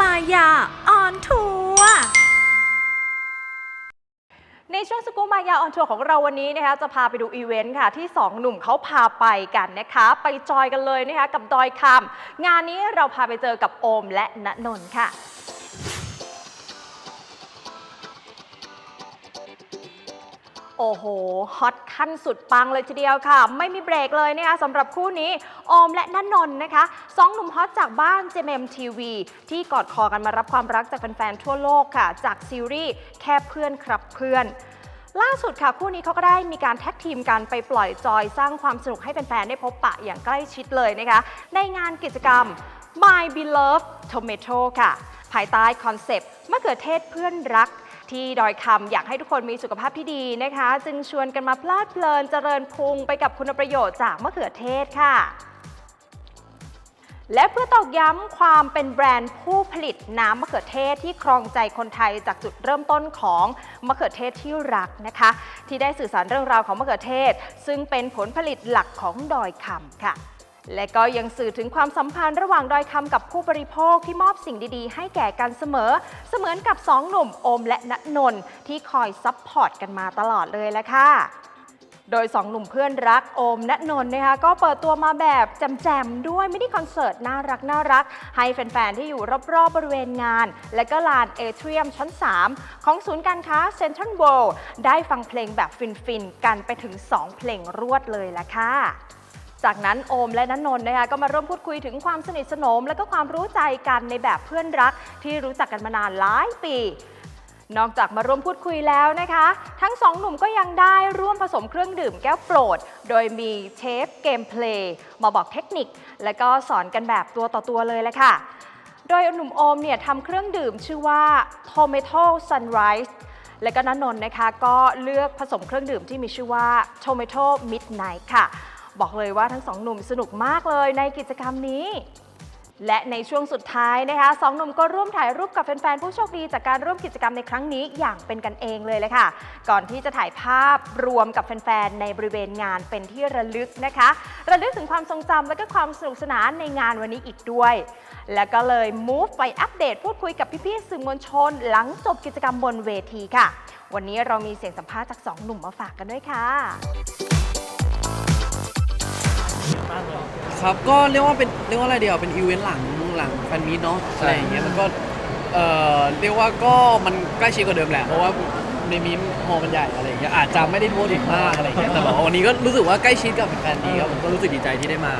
มายาออนทัวร์ในช่วงสกู๊ปมายาออนทัวร์ของเราวันนี้นะคะจะพาไปดูอีเวนต์ค่ะ ที่ 2 หนุ่มเขาพาไปกันนะคะ ไปจอยกันเลยนะคะกับดอยคำงานนี้เราพาไปเจอกับโอมและณนนท์ค่ะ โอ้โห ฮอตขั้นสุดปังเลยทีเดียวค่ะ ไม่มีเบรกเลยนะคะสำหรับคู่นี้โอมและนันนน์นะคะสองหนุ่มฮอตจากบ้าน JMM TV ที่กอดคอกันมารับความรักจากแฟนๆ ทั่วโลกค่ะ จากซีรีส์แค่เพื่อนครับเพื่อน ล่าสุดค่ะคู่นี้เขาก็ได้มีการแท็กทีมกันไปปล่อยจอยสร้างความสนุกให้แฟนๆ ได้พบปะอย่างใกล้ชิดเลยนะคะ ในงานกิจกรรม My Beloved Tomato ค่ะ ภายใต้คอนเซปต์มะเขือเทศเพื่อนรัก ที่ดอยคำอยากให้ทุกคนมีสุขภาพที่ดีนะคะ จึงชวนกันมาเพลิดเพลินเจริญพุงไปกับคุณประโยชน์จากมะเขือเทศค่ะ และเพื่อตอกย้ำความเป็นแบรนด์ผู้ผลิตน้ำมะเขือเทศที่ครองใจคนไทยจากจุดเริ่มต้นของมะเขือเทศที่รักนะคะ ที่ได้สื่อสารเรื่องราวของมะเขือเทศ ซึ่งเป็นผลผลิตหลักของดอยคำค่ะ และก็ยังสื่อถึงความสัมพันธ์ระหว่างดอยคำกับผู้บริโภคที่มอบสิ่งดีๆ ให้แก่กันเสมอ เสมือนกับสองหนุ่มโอมและณนนท์ที่คอยซัพพอร์ตกันมาตลอดเลยแหละค่ะโดยสองหนุ่มเพื่อนรักโอมณนนท์นะคะก็เปิดตัวมาแบบแจมๆด้วยไมินิคอนเสิร์ตน่ารักน่ารัก ให้แฟน ๆ ที่อยู่รอบ ๆ บริเวณงาน และก็ลานเอเทียมชั้น 3 ของศูนย์การค้าเซ็นทรัลเวิลด์ได้ฟังเพลงแบบฟิน ๆ กันไปถึง 2 เพลงรวดเลยละค่ะ จากนั้นโอมและนันนน์นะคะก็มาร่วมพูดคุยถึงความสนิทสนม และก็ความรู้ใจกันในแบบเพื่อนรัก ที่รู้จักกันมานานหลายปี นอกจากมาร่วมพูดคุยแล้วนะคะ ทั้งสองหนุ่มก็ยังได้ร่วมผสมเครื่องดื่มแก้วโปรด โดยมีเชฟเกมเพลย์มาบอกเทคนิค และก็สอนกันแบบตัวต่อตัวเลยแหละค่ะ โดยหนุ่มโอมเนี่ยทำเครื่องดื่มชื่อว่า Tomato Sunrise และก็นันนนท์นะคะก็เลือกผสมเครื่องดื่มที่มีชื่อว่า Tomato Midnight ค่ะ บอกเลยว่าทั้งสองหนุ่มสนุกมากเลยในกิจกรรมนี้ และในช่วงสุดท้ายนะคะสองหนุ่มก็ร่วมถ่ายรูปกับแฟนๆผู้โชคดีจากการร่วมกิจกรรมในครั้งนี้อย่างเป็นกันเองเลยเลยค่ะ ก่อนที่จะถ่ายภาพรวมกับแฟนๆในบริเวณงานเป็นที่ระลึกนะคะ ระลึกถึงความทรงจำและก็ความสนุกสนานในงานวันนี้อีกด้วย แล้วก็เลย move ไปอัปเดตพูดคุยกับพี่ๆสื่อมวลชน หลังจบกิจกรรมบนเวทีค่ะ วันนี้เรามีเสียงสัมภาษณ์จากสองหนุ่มมาฝากกันด้วยค่ะ ครับก็เรียกว่าเป็นเรียกว่าอะไรเดียวเป็นอีเวนต์หลังหลังแฟนมีตเนาะใช่อะไรอย่างเงี้ยมันก็เอ่อเรียกว่าก็มันใกล้ชิดกว่าเดิมแหละเพราะว่าในมีมฮอลล์มันใหญ่อะไรอย่างเงี้ยอาจจะไม่ได้ทั่วถึงมากอะไรอย่างเงี้ยแต่แบบว่าวันนี้ก็รู้สึกว่าใกล้ชิดกับแฟนดีครับผมก็รู้สึกดีใจที่ได้มา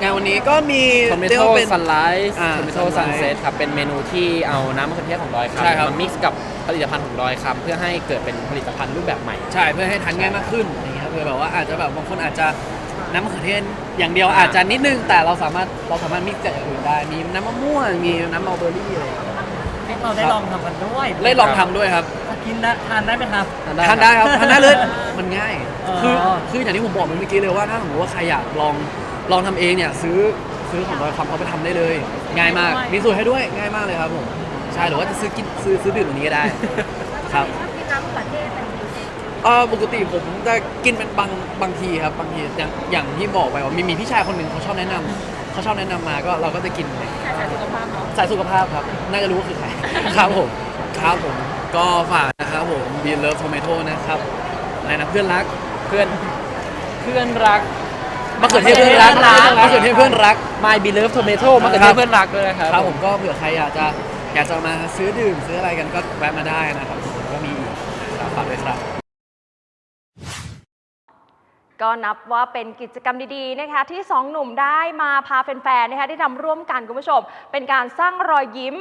งานวันนี้ก็มีทอมเมเรียกโต้ว่าเป็น ซันไลท์อ่าทอมเมโต้ Sunrise ซันเซ็ตครับ เป็นเมนูที่เอาน้ำมะเขือเทศของดอยใช่คำครับมามิกซ์กับผลิตภัณฑ์ของดอยคำเพื่อให้เกิดเป็นผลิตภัณฑ์รูปแบบใหม่ ใช่เพื่อให้ทานง่ายมากขึ้นอย่างเงี้ยเพื่อแบบว่าอาจจะแบบบางคนอาจจะน้ำมะเขือเทศ อย่างเดียวอาจจะนิดนึงแต่เราสามารถเราสามารถมิกซ์กับอย่างอื่นได้มีน้ำมะม่วงมีน้ำมัลเบอร์รี่อะไรอย่างเงี้ยเราได้ลองทำกันด้วยได้ลองทำด้วยครับ กินนะทานได้ไหมครับ ทานได้ครับทานได้เลยมันง่ายอ๋อคือคืออย่างที่ผมบอกเมื่อกี้เลยว่าถ้าสมมติว่าใครอยากลองลองทำเองเนี่ยซื้อซื้อของดอยคำเขาไปทำได้เลย ง่ายมากมีสูตรให้ด้วยง่ายมากเลยครับผมใช่หรือว่าจะซื้อกินซื้อซื้อดื่มตรงนี้ก็ได้ครับ เออปกติผมจะกินเป็นบางบางทีครับบางทีอย่างอย่างที่บอกไปว่ามีมีพี่ชายคนหนึ่งเขาชอบแนะนำเขาชอบแนะนำมาก็เราก็จะกินสายสุขภาพสายสุขภาพครับ น่าจะรู้ว่าคือใคร ครับผมครับผม ก็ฝากนะครับผม Be Love Tomato นะครับอะไรนะเพื่อนรักเพื่อนเพื่อนรัก มะเขือเทศเพื่อนรักมะเขือเทศเพื่อนรัก My Beloved Tomato มะเขือเทศเพื่อนรักด้วยนะครับครับผมก็เผื่อใครอยากจะอยากจะมาซื้อดื่มซื้ออะไรกันก็แวะมาได้นะครับผมก็มีอีกครับฝากด้วยครับ ก็นับว่าเป็นกิจกรรมดีๆนะคะที่สองหนุ่มได้มาพาแฟนๆนะคะได้ทำร่วมกันคุณผู้ชม เป็นการสร้างรอยยิ้ม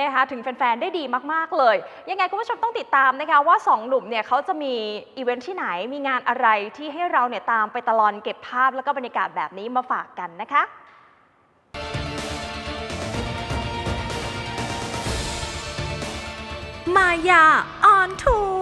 นะคะถึงแฟนๆได้ดีมากๆเลย ยังไงคุณผู้ชมต้องติดตามนะคะว่าสองหนุ่มเนี่ยเขาจะมีอีเวนท์ที่ไหนมีงานอะไรที่ให้เราเนี่ยตามไปตลอดเก็บภาพแล้วก็บรรยากาศแบบนี้มาฝากกันนะคะมายาออนทัว